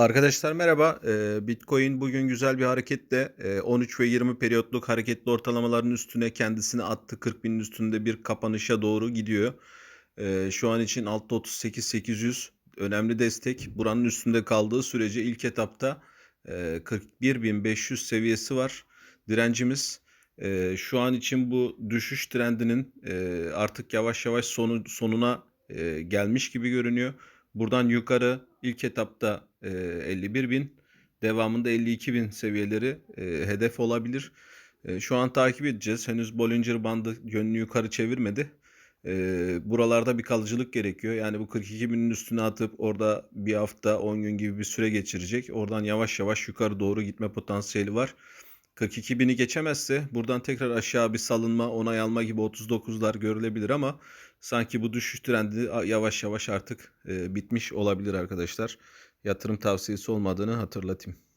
Arkadaşlar merhaba. Eee, Bitcoin bugün güzel bir hareketle eee, 13 ve 20 periyotluk hareketli ortalamaların üstüne kendisini attı. 40 binin üstünde bir kapanışa doğru gidiyor. Eee, şu an için 6.38.800 önemli destek. Buranın üstünde kaldığı sürece ilk etapta eee 41.500 seviyesi var. Direncimiz Eee, şu an için bu düşüş trendinin eee, artık yavaş yavaş sonu sonuna gelmiş gibi görünüyor. Buradan yukarı ilk etapta e, 51.000 devamında 52.000 seviyeleri e, hedef olabilir. E, şu an takip edeceğiz. Henüz Bollinger bandı yönünü yukarı çevirmedi. E, buralarda bir kalıcılık gerekiyor. Yani bu 42.000'in üstüne atıp orada bir hafta 10 gün gibi bir süre geçirecek. Oradan yavaş yavaş yukarı doğru gitme potansiyeli var. 42.000'i geçemezse buradan tekrar aşağı bir salınma, onay alma gibi 39'lar görülebilir ama sanki bu düşüş trendi yavaş yavaş artık e, bitmiş olabilir arkadaşlar. Yatırım tavsiyesi olmadığını hatırlatayım.